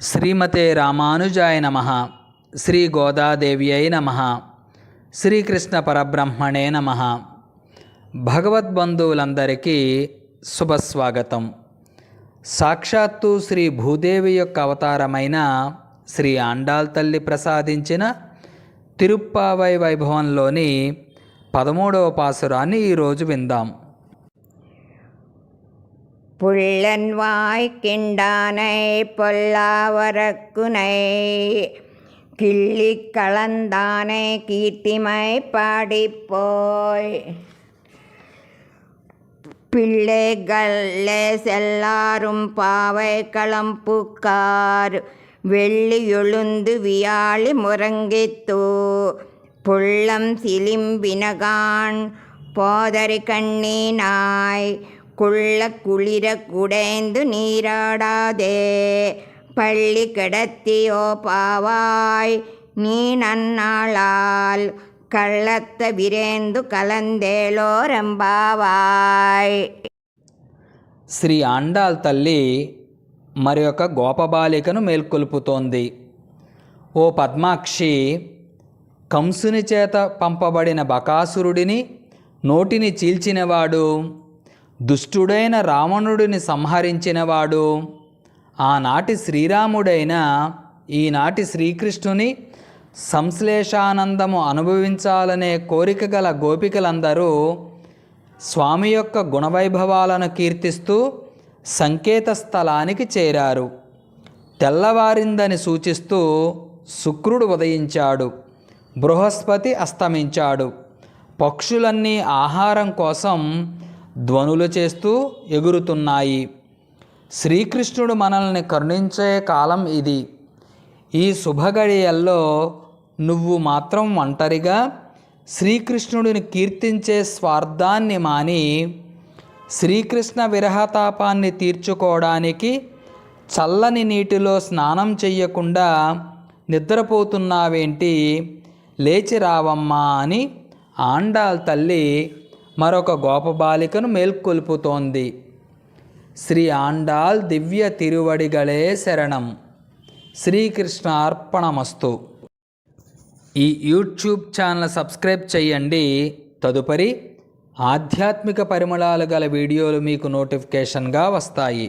శ్రీమతే రామానుజాయ నమ. శ్రీ గోదాదేవ్యై నమ. శ్రీకృష్ణ పరబ్రహ్మణే నమ. భగవద్బంధువులందరికీ శుభస్వాగతం. సాక్షాత్తు శ్రీ భూదేవి యొక్క అవతారమైన శ్రీ ఆండాల్ తల్లి ప్రసాదించిన తిరుప్పావై వైభవంలోని పదమూడవ పాసురాన్ని ఈరోజు విందాం. புள்ளன் வாய்க்கிண்டானை பொல்லாவரக்குனை. கிள்ளி கலந்தானை கீர்த்திமை பாடிப்போய். பிள்ளைகளே செல்லாரும் பாவை களம்புக்கார். வெள்ளி எழுந்து வியாழி முறங்கித்தூ புள்ளம் சிலிம்பினகான் போதறி கண்ணீனாய். குள்ள குளிர குடைந்து நீராடாதே பள்ளி கிடத்தியோ பாவாய் நீ நன்னாளால் కళ్ళత్త విరేందు కలందేలో రంబావాయ్ శ్రీ ఆండాల్ తల్లి మరి ఒక గోపబాలికను మేల్కొల్పుతోంది ఓ పద్మాక్షి కంసుని చేత పంపబడిన బకాసురుడిని నోటిని చీల్చినవాడు దుష్టుడైన రావణుడిని సంహరించినవాడు. ఆనాటి శ్రీరాముడైన ఈనాటి శ్రీకృష్ణుని సంశ్లేషానందము అనుభవించాలనే కోరిక గల గోపికలందరూ స్వామి యొక్క గుణవైభవాలను కీర్తిస్తూ సంకేత స్థలానికి చేరారు. తెల్లవారిందని సూచిస్తూ శుక్రుడు ఉదయించాడు. బృహస్పతి అస్తమించాడు. పక్షులన్నీ ఆహారం కోసం ధ్వనులు చేస్తూ ఎగురుతున్నాయి. శ్రీకృష్ణుడు మనల్ని కరుణించే కాలం ఇది. ఈ శుభగడియల్లో నువ్వు మాత్రం ఒంటరిగా శ్రీకృష్ణుడిని కీర్తించే స్వార్థాన్ని మాని శ్రీకృష్ణ విరహతాపాన్ని తీర్చుకోవడానికి చల్లని నీటిలో స్నానం చెయ్యకుండా నిద్రపోతున్నావేంటి? లేచి రావమ్మా అని ఆండాల్ తల్లి మరొక గోపబాలికను మేల్కొల్పుతోంది. శ్రీ ఆండాల్ దివ్య తిరువడిగలే శరణం. శ్రీకృష్ణ అర్పణమస్తు. ఈ యూట్యూబ్ ఛానల్ సబ్స్క్రైబ్ చేయండి తదుపరి ఆధ్యాత్మిక పరిమళాలు గల వీడియోలు మీకు నోటిఫికేషన్గా వస్తాయి.